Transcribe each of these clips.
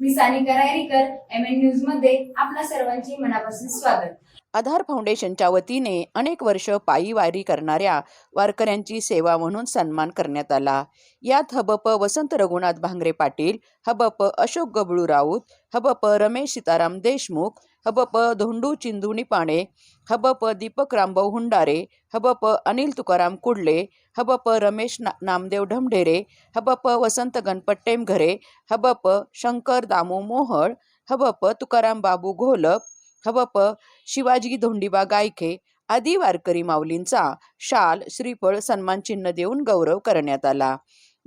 मी Sanika Rayrikar M N न्यूजमध्ये आपल्या सर्वांचे मनापासून स्वागत. आधार फाउंडेशनच्या वतीने अनेक वर्ष पायी वारी करणाऱ्या वारकऱ्यांची सेवा म्हणून सन्मान करण्यात आला. यात हबप वसंत रघुनाथ भांगरे पाटील हबप अशोक गबळू राऊत हबप रमेश सीताराम देशमुख हबप धोंडू चिंदू निपाणे हबप दीपक रामभाऊ हुंडारे हबप अनिल तुकाराम कुडले हबप रमेश ना नामदेव ढमढेरे हबप वसंत गणपत टेमघरे हबप शंकर दामू मोहळ हबप तुकाराम बाबू घोलप हवप शिवाजी धोंडीबा गायके आदी वारकरी माऊलींचा शाल श्रीफळ सन्मान चिन्ह देऊन गौरव करण्यात आला.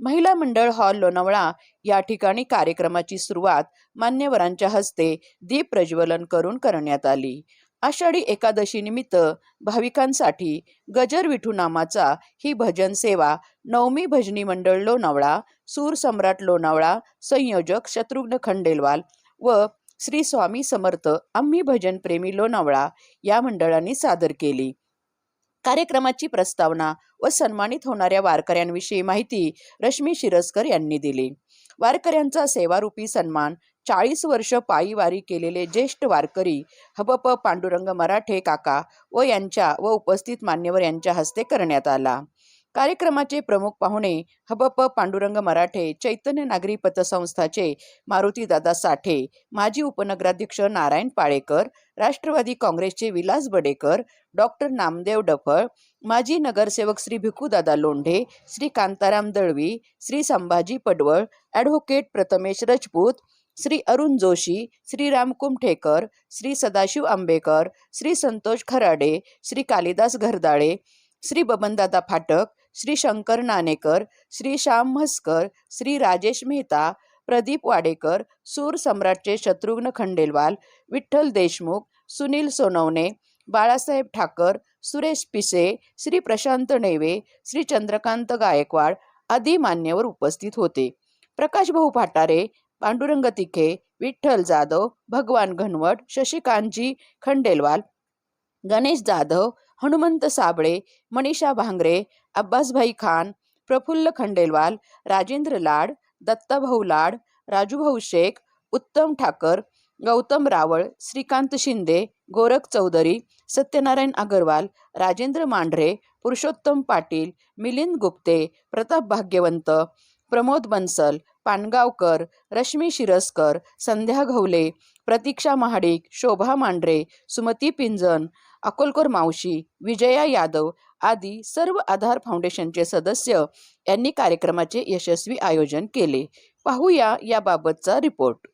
महिला मंडळ हॉल लोणावळा या ठिकाणी कार्यक्रमाची सुरुवात मान्यवरांच्या हस्ते दीप प्रज्वलन करून करण्यात आली. आषाढी एकादशी निमित्त भाविकांसाठी गजर विठू नामाचा ही भजन सेवा नवमी भजनी मंडळ लोणावळा सूर सम्राट लोणावळा संयोजक शत्रुघ्न खंडेलवाल व श्री स्वामी समर्थ आम्ही भजन प्रेमी लोणावळा या मंडळांनी सादर केली. कार्यक्रमाची प्रस्तावना व सन्मानित होणाऱ्या वारकऱ्यांविषयी माहिती रश्मी शिरस्कर यांनी दिली. वारकऱ्यांचा सेवारूपी सन्मान चाळीस वर्ष पायी वारी केलेले ज्येष्ठ वारकरी हबप पांडुरंग मराठे काका व यांच्या व उपस्थित मान्यवर यांच्या हस्ते करण्यात आला. कार्यक्रमाचे प्रमुख पाहुणे हबप पांडुरंग मराठे चैतन्य नागरी पतसंस्थाचे मारुतीदादा साठे माजी उपनगराध्यक्ष नारायण पाळेकर राष्ट्रवादी काँग्रेसचे विलास बडेकर डॉक्टर नामदेव डफळ माजी नगरसेवक श्री भिकूदादा लोंढे श्री कांताराम दळवी श्री संभाजी पडवळ ॲडव्होकेट प्रथमेश राजपूत श्री अरुण जोशी श्री राम कुमठेकर श्री सदाशिव आंबेकर श्री संतोष खराडे श्री कालिदास घरदाळे श्री बबनदादा फाटक श्री शंकर नाणेकर श्री श्याम म्हस्कर श्री राजेश मेहता प्रदीप वाडेकर सूर सम्राटचे शत्रुघ्न खंडेलवाल विठ्ठल देशमुख सुनील सोनवणे बाळासाहेब ठाकर सुरेश पिसे श्री प्रशांत नेवे श्री चंद्रकांत गायकवाड आदी मान्यवर उपस्थित होते. प्रकाशभाऊ फाटारे पांडुरंग तिखे विठ्ठल जाधव भगवान घनवट शशिकांतजी खंडेलवाल गणेश जाधव हनुमंत साबळे मनीषा भांगरे अब्बासभाई खान प्रफुल्ल खंडेलवाल राजेंद्र लाड दत्ताभाऊ लाड राजूभाऊ शेख उत्तम ठाकर गौतम रावळ श्रीकांत शिंदे गोरख चौधरी सत्यनारायण अगरवाल राजेंद्र मांढरे पुरुषोत्तम पाटील मिलिंद गुप्ते प्रताप भाग्यवंत प्रमोद बन्सल पानगावकर रश्मी शिरसकर संध्या घवले प्रतीक्षा महाडिक शोभा मांढरे सुमती पिंजन अकोलकर मावशी विजया यादव आदी सर्व आधार फाउंडेशनचे सदस्य यांनी कार्यक्रमाचे यशस्वी आयोजन केले. पाहूया याबाबतचा रिपोर्ट.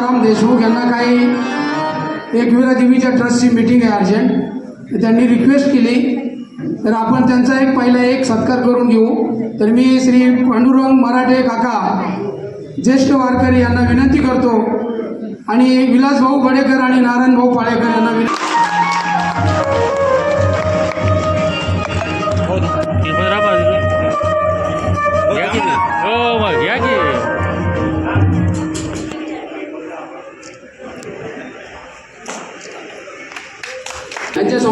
देशमुख यांना काही एकविरा देवीच्या ट्रस्टची मीटिंग आहे अर्जंट तर त्यांनी रिक्वेस्ट केली. तर आपण त्यांचा एक पहिला एक सत्कार करून घेऊ. तर मी श्री पांडुरंग मराठे काका ज्येष्ठ वारकरी यांना विनंती करतो. आणि विलासभाऊ बडेकर आणि नारायण भाऊ पाळेकर यांना विनंती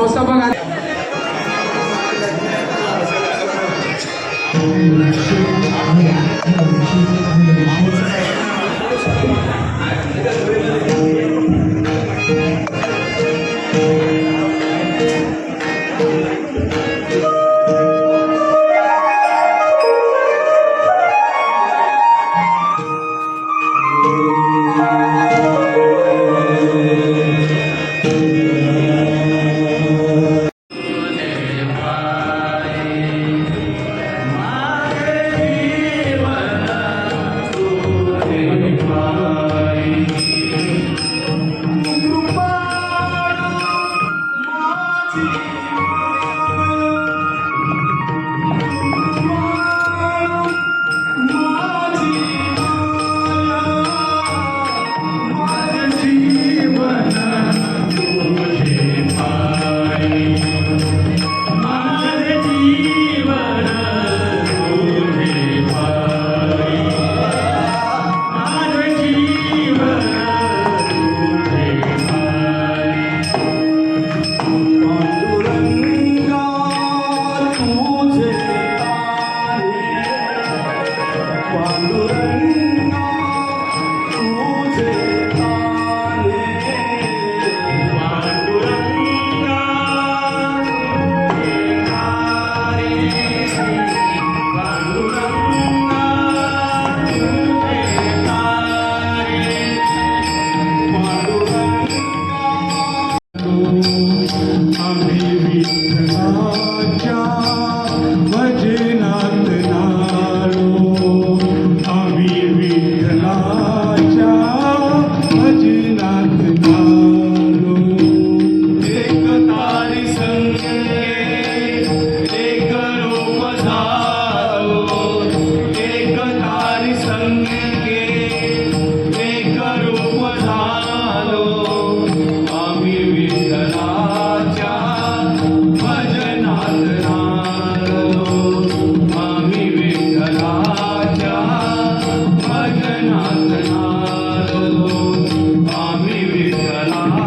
त्यांचे संस्थापक आहेत. पांडुरंगा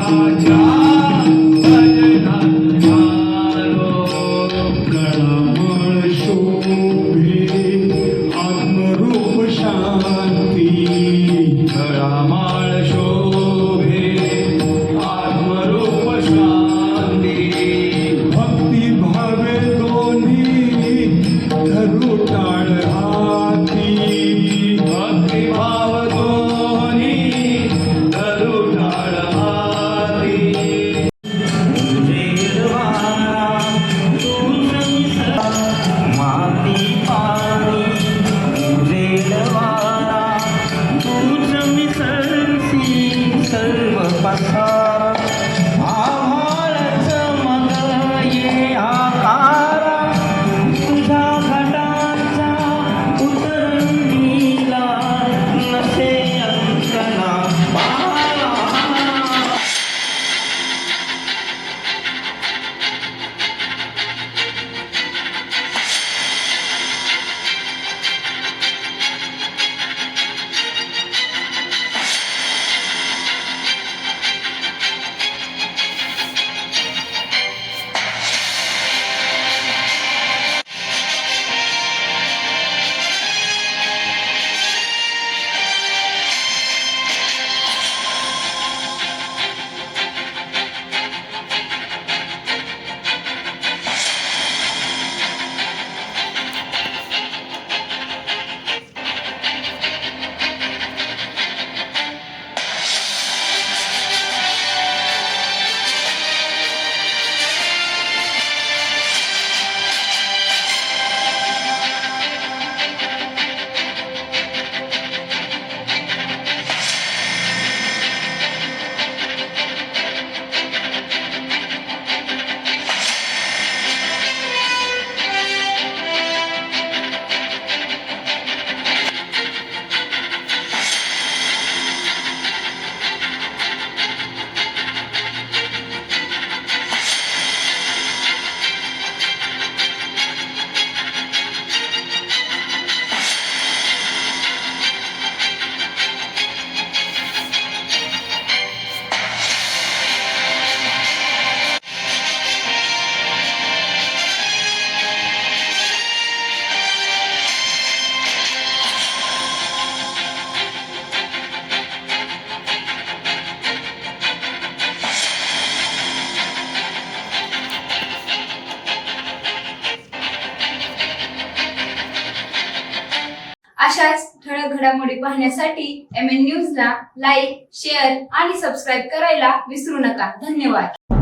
Raja. घडामोडी पाहण्यासाठी एम एन न्यूजला लाईक शेअर आणि सबस्क्राईब करायला विसरू नका. धन्यवाद.